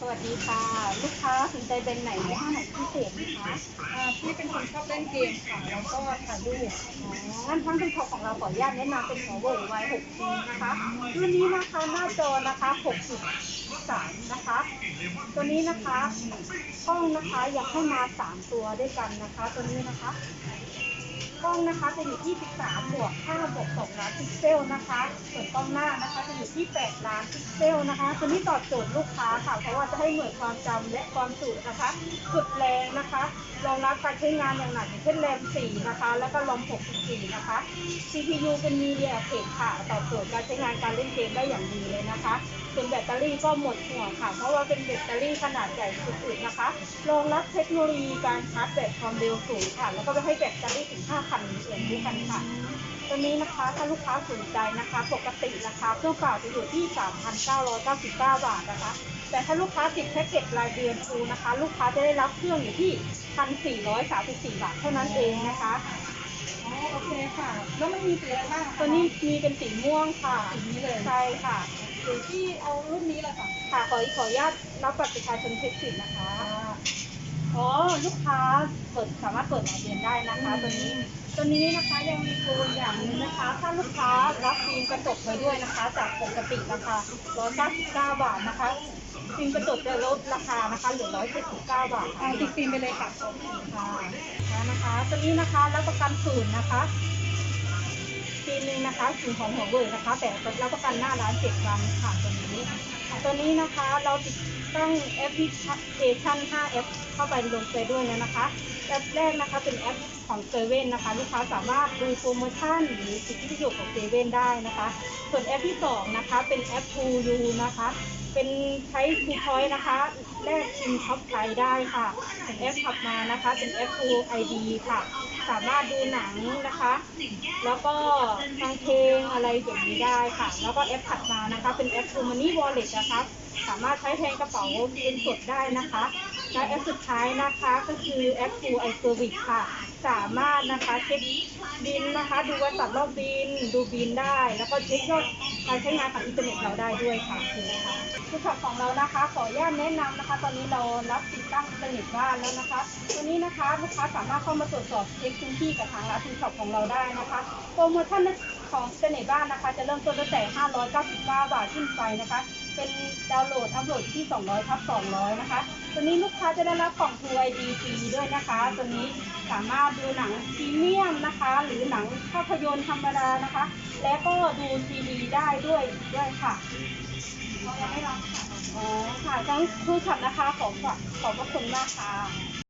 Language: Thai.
สวัสดีค่ะ ลูกค้าสนใจเป็นไหนในห้างไหนพิเศษไหมคะอ่าพี่เป็นคนชอบเล่นเกมค่ะแล้วก็ถ่ายรูปอ๋องั้นทั้งเป็นของของเราขออนุญาตแนะนำเป็นหัวเว่ย Y 6 G นะคะรุ่นนี้นะคะหน้าจอนะคะ 6.3 นะคะ ตัวนี้นะคะกล้องนะคะอยากให้มา 3 ตัวด้วยกันนะคะ ตัวนี้นะคะ กล้องนะคะจะอยู่ที่ 13 บวก 5 บวก 2 ล้านพิกเซลนะคะ ส่วนกล้องหน้านะคะจะอยู่ที่ 8 ล้านพิกเซลนะคะตัวนี้ตอบโจทย์ลูกค้าค่ะ เพราะว่าจะให้หน่วยความจำและความจุนะคะ สุดแรงนะคะ รองรับการใช้งานอย่างหนักเช่นแรม 4 นะคะ แล้วก็รอม 64 นะคะ CPU เป็น Media t e c ค่ะ ตอบโจทย์การใช้งานการเล่นเกมได้อย่างดีเลยนะคะส่วนแบตเตอรี่ก็หมดห่วงค่ะ เพราะว่าเป็นแบตเตอรี่ขนาดใหญ่สุดๆนะคะ รองรับเทคโนโลยีการชาร์จแบตความเร็วสูงค่ะ แล้วก็ไปให้แบตเตอรี่ถึง5,000 ด้วยกันค่ะ ตัวนี้นะคะถ้าลูกค้าสนใจนะคะ ปกติราคาเครื่องเปล่าจะอยู่ที่ 3,999 บาทนะคะ แต่ถ้าลูกค้าติดแพ็กเกจรายเดือนฟูนะคะ ลูกค้าจะได้รับเครื่องอยู่ที่ 1,434 บาทเท่านั้นเองนะคะอ๋อโอเคค่ะ แล้วมันมีสีอะไรบ้างตัวนี้มีเป็นสีม่วงค่ะสีนี้เลยใช่ค่ะหรือที่เอารุ่นนี้แหละค่ะ ค่ะขอขออนุญาตรับบัตรประชาชนเช็คสิทธิ์นะคะ อ๋อลูกค้าเปิดสามารถเปิดรายเดือนได้นะคะ ตัวนี้ตัวนี้นะคะยังมีโปรอย่างหนึงนะคะ ถ้าลูกค้ารับฟิล์มกระจกไปด้วยนะคะ จากปกติราคา199 บาทนะคะฟิล์มกระจกจะลดราคานะคะเหลือ179 บาทเอาค่ะติดฟิล์มไปเลยค่ะ ค่ะนะคะตัวนี้นะคะรับประกันศูนย์นะคะปีนึงนะคะศูนย์ของหัวเว่ยนะคะ แต่รับประกันหน้าร้านเจ็ดวันค่ะตัวนี้ ตัวนี้นะคะเราติด ตั้งแอปพลิเคชัน 5 แอปเข้าไปลงไปด้วยนะนะคะ แอปแรกนะคะเป็นแอปของเซเว่นนะคะ ลูกค้าสามารถดูโปรโมชั่นหรือสิทธิประโยชน์ของเซเว่นได้นะคะ ส่วนแอปที่สองนะคะ เป็นแอป True You นะคะ เป็นใช้คูพอยนะคะ แลกชิมช็อปไทยได้ค่ะส่วนแอปถัดมานะคะ เป็นแอป True ID ค่ะ สามารถดูหนังนะคะ แล้วก็ฟังเพลงอะไรแบบนี้ได้ค่ะ แล้วก็แอปถัดมานะคะ เป็นแอป True Money Wallet นะคะ สามารถใช้แทนกระเป๋าเงินสดได้นะคะและแอปสุดท้ายนะคะก็คือแอป True i Service ค่ะ สามารถนะคะเช็คบินนะคะ ดูวันตัดรอบบิน ดูบินได้ แล้วก็เช็คยอด การใช้งานผ่านอินเทอร์เน็ตเราได้ด้วยค่ะคือค่ะคือช็อปของเรานะคะ ขออนุญาตแนะนำนะคะ ตอนนี้เรารับติดตั้งอินเทอร์เน็ตบ้านแล้วนะคะ ตัวนี้นะคะลูกค้าสามารถเข้ามาตรวจสอบเช็คพื้นที่กับทางร้านช็อปของเราได้นะคะ โปรโมชั่น ของอินเทอร์เน็ตบ้านนะคะ จะเริ่มต้นตั้งแต่ 599 บาทขึ้นไปนะคะ เป็นดาวน์โหลดอัพโหลดที่ 200ทับ200 นะคะ ตัวนี้ลูกค้าจะได้รับกล่อง True ID ฟรีด้วยนะคะ ตัวนี้สามารถดูหนังพรีเมียมนะคะ หรือหนังภาพยนตร์ธรรมดานะคะ และก็ดูซีดีได้ด้วยด้วยค่ะเขายังไม่รับค่ะอ๋อค่ะทั้งผู้ช็อปนะคะขอบขอบพระคุณมากค่ะ